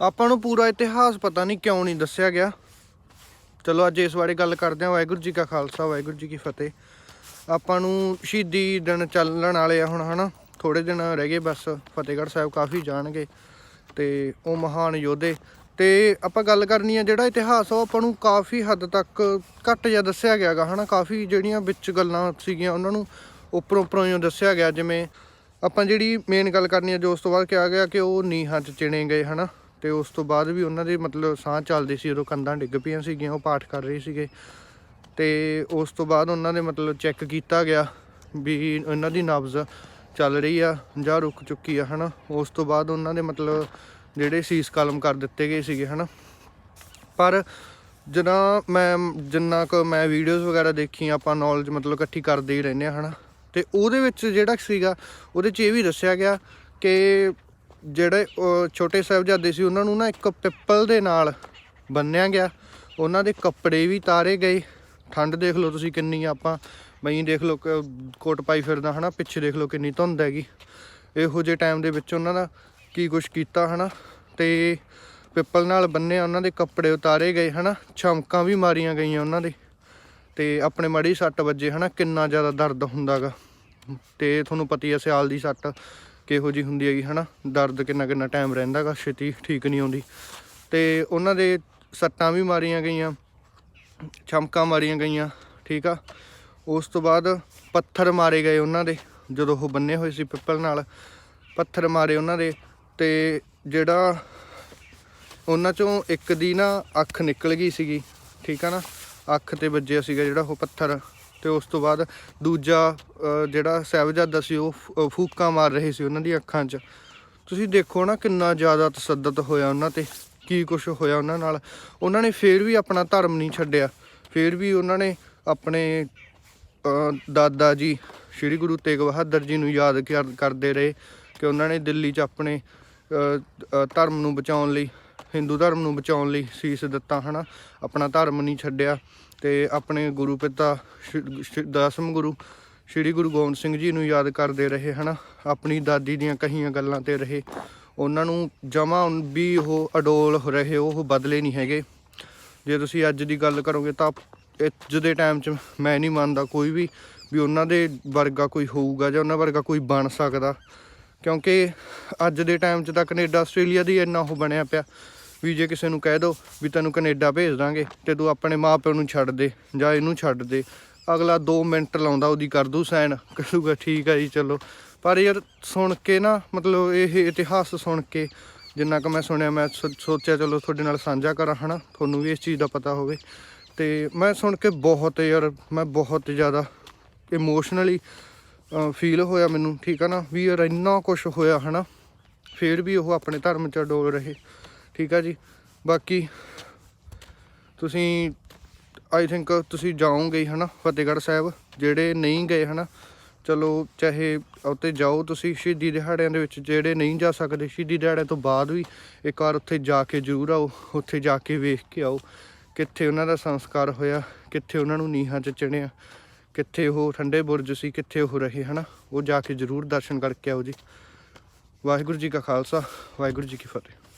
ਆਪਾਂ ਨੂੰ ਪੂਰਾ ਇਤਿਹਾਸ ਪਤਾ ਨਹੀਂ ਕਿਉਂ ਨਹੀਂ ਦੱਸਿਆ ਗਿਆ। ਚਲੋ ਅੱਜ ਇਸ ਬਾਰੇ ਗੱਲ ਕਰਦੇ ਹਾਂ। ਵਾਹਿਗੁਰੂ ਜੀ ਕਾ ਖਾਲਸਾ, ਵਾਹਿਗੁਰੂ ਜੀ ਕੀ ਫਤਿਹ। ਆਪਾਂ ਨੂੰ ਸ਼ਹੀਦੀ ਦਿਨ ਚੱਲਣ ਵਾਲੇ ਆ ਹੁਣ, ਹਨਾ? ਥੋੜੇ ਦਿਨ ਰਹਿ ਗਏ ਬਸ, ਫਤਿਹਗੜ੍ਹ ਸਾਹਿਬ ਕਾਫੀ ਜਾਣਗੇ ਤੇ ਉਹ ਮਹਾਨ ਯੋਧੇ। ਤੇ ਆਪਾਂ ਗੱਲ ਕਰਨੀ ਆ ਜਿਹੜਾ ਇਤਿਹਾਸ ਆ, ਉਹ ਆਪਾਂ ਨੂੰ ਕਾਫੀ ਹੱਦ ਤੱਕ ਘੱਟ ਜਿਹਾ ਦੱਸਿਆ ਗਿਆਗਾ ਹਨਾ? ਕਾਫੀ ਜਿਹੜੀਆਂ ਵਿੱਚ ਗੱਲਾਂ ਸੀਗੀਆਂ, ਉਹਨਾਂ ਨੂੰ ਉੱਪਰੋਂ ਉੱਪਰੋਂ ਹੀ ਦੱਸਿਆ ਗਿਆ। ਜਿਵੇਂ ਆਪਾਂ ਜਿਹੜੀ ਮੇਨ ਗੱਲ ਕਰਨੀ ਆ, ਜੋ ਉਸ ਤੋਂ ਬਾਅਦ ਕਿਹਾ ਗਿਆ ਕਿ ਉਹ ਨੀਹਾਂ 'ਚ ਚਿਣੇ ਗਏ, ਹਨਾ? ਤੇ ਉਸ ਤੋਂ ਬਾਅਦ ਵੀ ਉਹਨਾਂ ਦੇ ਮਤਲਬ ਸਾਹ ਚੱਲਦੀ ਸੀ, ਉਦੋਂ ਕੰਧਾਂ ਡਿੱਗ ਪਈਆਂ ਸੀਗੀਆਂ, ਉਹ ਪਾਠ ਕਰ ਰਹੇ ਸੀਗੇ। ਤੇ ਉਸ ਤੋਂ ਬਾਅਦ ਉਹਨਾਂ ਦੇ ਮਤਲਬ ਚੈੱਕ ਕੀਤਾ ਗਿਆ ਵੀ ਉਹਨਾਂ ਦੀ ਨਬਜ਼ ਚੱਲ ਰਹੀ ਆ ਜਾਂ ਰੁਕ ਚੁੱਕੀ ਆ, ਹਨਾ? ਉਸ ਤੋਂ ਬਾਅਦ ਉਹਨਾਂ ਦੇ ਮਤਲਬ ਜਿਹੜੇ ਸੀਸ ਕਲਮ ਕਰ ਦਿੱਤੇ ਗਏ ਸੀਗੇ, ਹਨਾ? ਪਰ ਜਦੋਂ ਮੈਂ, ਜਿੰਨਾ ਕੁ ਮੈਂ ਵੀਡੀਓਜ਼ ਵਗੈਰਾ ਦੇਖੀਆਂ ਆਪਾਂ ਨੌਲੇਜ ਮਤਲਬ ਇਕੱਠੀ ਕਰਦੇ ਹੀ ਰਹਿੰਦੇ ਆ, ਹਨਾ? ਤੇ ਉਹਦੇ ਵਿੱਚ ਜਿਹੜਾ ਸੀਗਾ, ਉਹਦੇ 'ਚ ਇਹ ਵੀ ਦੱਸਿਆ ਗਿਆ ਕਿ ਜਿਹੜੇ ਅਹ, ਛੋਟੇ ਸਾਹਿਬਜ਼ਾਦੇ ਸੀ ਉਹਨਾਂ ਨੂੰ ਨਾ ਇੱਕ ਪਿੱਪਲ ਦੇ ਨਾਲ ਬੰਨਿਆ ਗਿਆ। ਉਹਨਾਂ ਦੇ ਕੱਪੜੇ ਵੀ ਤਾਰੇ ਗਏ। ਠੰਡ ਦੇਖ ਲਓ ਤੁਸੀਂ ਕਿੰਨੀ ਆਪਾਂ ਬਈ ਦੇਖ ਲਓ ਕਿ ਕੋਟ ਪਾਈ ਫਿਰਦਾ ਹਨਾ ਪਿੱਛੇ ਦੇਖ ਲਓ ਕਿੰਨੀ ਧੁੰਦ ਹੈਗੀ। ਇਹੋ ਜਿਹੇ ਟਾਈਮ ਦੇ ਵਿੱਚ ਉਹਨਾਂ ਦਾ ਕੀ ਕੁਛ ਕੀਤਾ ਹਨਾ ਤੇ ਪਿੱਪਲ ਨਾਲ ਬੰਨਿਆ ਉਹਨਾਂ ਦੇ ਕੱਪੜੇ ਉਤਾਰੇ ਗਏ ਹਨਾ ਛਮਕਾਂ ਵੀ ਮਾਰੀਆਂ ਗਈਆਂ ਉਹਨਾਂ ਦੇ। ਤੇ ਆਪਣੇ ਮੜੀ ਸੱਟ ਵੱਜੇ ਹਨਾ ਕਿੰਨਾ ਜ਼ਿਆਦਾ ਦਰਦ ਹੁੰਦਾਗਾ। ਤੇ ਤੁਹਾਨੂੰ ਪਤੀ ਹੀ ਆ ਸਿਆਲ ਦੀ ਸੱਟ। ਕਿਹੋ ਜੀ ਹੁੰਦੀ ਹੈਗੀ, ਹਨਾ? ਦਰਦ ਕਿੰਨਾ ਕਿੰਨਾ ਟਾਈਮ ਰਹਿੰਦਾਗਾ ਛੇਤੀ ਠੀਕ ਨਹੀਂ ਆਉਂਦੀ। ਤੇ ਉਹਨਾਂ ਦੇ ਸੱਟਾਂ ਵੀ ਮਾਰੀਆਂ ਗਈਆਂ ਛਮਕਾਂ ਮਾਰੀਆਂ ਗਈਆਂ, ਠੀਕ ਆ? ਉਸ ਤੋਂ ਬਾਅਦ ਪੱਥਰ ਮਾਰੇ ਗਏ ਉਹਨਾਂ ਦੇ, ਜਦੋਂ ਉਹ ਬੰਨੇ ਹੋਏ ਸੀ ਪਿੱਪਲ ਨਾਲ, ਪੱਥਰ ਮਾਰੇ ਉਹਨਾਂ ਦੇ, ਤੇ ਜਿਹੜਾ ਉਹਨਾਂ ਚੋਂ ਇੱਕ ਦੀ ਨਾ ਅੱਖ ਨਿਕਲ ਗਈ ਸੀਗੀ, ਠੀਕ ਆ ਨਾ? ਅੱਖ ਤੇ ਵੱਜਿਆ ਸੀਗਾ ਜਿਹੜਾ ਉਹ ਪੱਥਰ। ਤੇ ਉਸ ਤੋਂ ਬਾਅਦ ਦੂਜਾ ਜਿਹੜਾ ਸਾਹਿਬਜ਼ਾਦਾ ਸੀ, ਉਹ ਫੂਕਾਂ ਮਾਰ ਰਹੇ ਸੀ ਉਹਨਾਂ ਦੀ ਅੱਖਾਂ 'ਚ। ਤੁਸੀਂ ਦੇਖੋ ਨਾ ਕਿੰਨਾ ਜ਼ਿਆਦਾ ਤਸੱਦਦ ਹੋਇਆ ਉਹਨਾਂ ਤੇ, ਕੀ ਕੁਝ ਹੋਇਆ ਉਹਨਾਂ ਨਾਲ। ਉਹਨਾਂ ਨੇ ਫੇਰ ਵੀ ਆਪਣਾ ਧਰਮ ਨਹੀਂ ਛੱਡਿਆ। ਫੇਰ ਵੀ ਉਹਨਾਂ ਨੇ ਆਪਣੇ ਦਾਦਾ ਜੀ, ਸ੍ਰੀ ਗੁਰੂ ਤੇਗ ਬਹਾਦਰ ਜੀ ਨੂੰ ਯਾਦ ਕਰ- ਕਰਦੇ ਰਹੇ ਕਿ ਉਹਨਾਂ ਨੇ ਦਿੱਲੀ 'ਚ ਆਪਣੇ ਧਰਮ ਨੂੰ ਬਚਾਉਣ ਲਈ, ਹਿੰਦੂ ਧਰਮ ਨੂੰ ਬਚਾਉਣ ਲਈ ਸੀਸ ਦਿੱਤਾ, ਹਨਾ। ਆਪਣਾ ਧਰਮ ਨਹੀਂ ਛੱਡਿਆ। ਤੇ ਆਪਣੇ ਗੁਰੂ ਪਿਤਾ ਸ਼੍ਰੀ- ਸ਼੍ਰੀ- ਦਸਮ ਗੁਰੂ, ਸ੍ਰੀ ਗੁਰੂ ਗੋਬਿੰਦ ਸਿੰਘ ਜੀ ਨੂੰ ਯਾਦ ਕਰਦੇ ਰਹੇ, ਹਨਾ? ਆਪਣੀ ਦਾਦੀ ਦੀਆਂ ਕਹੀਆਂ ਗੱਲਾਂ ਤੇ ਰਹੇ। ਉਹਨਾਂ ਨੂੰ ਜਮਾ ਵੀ ਉਹ ਅਡੋਲ ਰਹੇ, ਉਹ ਬਦਲੇ ਨਹੀਂ ਹੈਗੇ। ਜੇ ਤੁਸੀਂ ਅੱਜ ਦੀ ਗੱਲ ਕਰੋਗੇ ਤਾਂ ਅੱਜ ਦੇ ਟਾਈਮ 'ਚ ਮੈਂ ਨਹੀਂ ਮੰਨਦਾ ਕੋਈ ਵੀ ਵੀ ਉਹਨਾਂ ਦੇ ਵਰਗਾ ਕੋਈ ਹੋਊਗਾ ਜਾਂ ਉਹਨਾਂ ਵਰਗਾ ਕੋਈ ਬਣ ਸਕਦਾ। ਕਿਉਂਕਿ ਅੱਜ ਦੇ ਟਾਈਮ 'ਚ ਤਾਂ ਕੈਨੇਡਾ, ਆਸਟ੍ਰੇਲੀਆ ਦੀ ਇੰਨਾ ਉਹ ਬਣਿਆ ਪਿਆ। ਵੀ ਜੇ ਕਿਸੇ ਨੂੰ ਕਹਿ ਦੋ ਵੀ ਤੈਨੂੰ ਕੈਨੇਡਾ ਭੇਜ ਦਾਂਗੇ ਤੇ ਤੂੰ ਆਪਣੇ ਮਾਪਿਆਂ ਨੂੰ ਛੱਡ ਦੇ ਜਾਂ ਇਹਨੂੰ ਛੱਡ ਦੇ। ਅਗਲਾ 2 ਮਿੰਟ ਲਾਉਂਦਾ, ਉਹਦੀ ਕਰ ਦੂ ਸਾਈਨ ਕਹੂਗਾ, ਠੀਕ ਆ ਜੀ, ਚਲੋ। ਪਰ ਯਾਰ ਸੁਣ ਕੇ ਨਾ, ਮਤਲਬ ਇਹ ਇਤਿਹਾਸ ਸੁਣ ਕੇ ਜਿੰਨਾ ਕੁ ਮੈਂ ਸੁਣਿਆ, ਮੈਂ ਸੋ- ਸੋਚਿਆ, ਚਲੋ ਤੁਹਾਡੇ ਨਾਲ ਸਾਂਝਾ ਕਰਾਂ, ਹਨਾ? ਤੁਹਾਨੂੰ ਵੀ ਇਸ ਚੀਜ਼ ਦਾ ਪਤਾ ਹੋਵੇ। ਤੇ ਮੈਂ ਸੁਣ ਕੇ ਬਹੁਤ ਯਾਰ, ਮੈਂ ਬਹੁਤ ਜ਼ਿਆਦਾ ਇਮੋਸ਼ਨਲੀ ਫੀਲ ਹੋਇਆ ਮੈਨੂੰ, ਠੀਕ ਆ ਨਾ? ਵੀ ਯਾਰ ਇੰਨਾ ਕੁਝ ਹੋਇਆ, ਹਨਾ? ਫਿਰ ਵੀ ਉਹ ਆਪਣੇ ਧਰਮ 'ਚ ਡੋਲ ਰਹੇ। ਠੀਕ ਆ ਜੀ। ਬਾਕੀ ਤੁਸੀਂ ਆਈ ਥਿੰਕ ਤੁਸੀਂ ਜਾਓਗੇ ਹੀ ਹਨਾ, ਫਤਿਹਗੜ੍ਹ ਸਾਹਿਬ। ਜਿਹੜੇ ਨਹੀਂ ਗਏ ਹਨਾ, ਚਲੋ ਚਾਹੇ ਉੱਤੇ ਜਾਓ ਤੁਸੀਂ ਸ਼ਹੀਦੀ ਦਿਹਾੜਿਆਂ ਦੇ ਵਿੱਚ, ਜਿਹੜੇ ਨਹੀਂ ਜਾ ਸਕਦੇ, ਸ਼ਹੀਦੀ ਦਿਹਾੜਿਆਂ ਤੋਂ ਬਾਅਦ ਵੀ ਇੱਕ ਵਾਰ ਉੱਥੇ ਜਾ ਕੇ ਜ਼ਰੂਰ ਆਓ, ਉੱਥੇ ਜਾ ਕੇ ਵੇਖ ਕੇ ਆਓ। ਕਿੱਥੇ ਉਹਨਾਂ ਦਾ ਸੰਸਕਾਰ ਹੋਇਆ, ਕਿੱਥੇ ਉਹਨਾਂ ਨੂੰ ਨੀਹਾਂ 'ਚ ਚਿਣਿਆ, ਕਿੱਥੇ ਉਹ ਠੰਡੇ ਬੁਰਜ ਸੀ, ਕਿੱਥੇ ਉਹ ਰਹੇ ਹਨਾ, ਉਹ ਜਾ ਕੇ ਜ਼ਰੂਰ ਦਰਸ਼ਨ ਕਰਕੇ ਆਓ ਜੀ। ਵਾਹਿਗੁਰੂ ਜੀ ਕਾ ਖਾਲਸਾ, ਵਾਹਿਗੁਰੂ ਜੀ ਕੀ ਫਤਿਹ।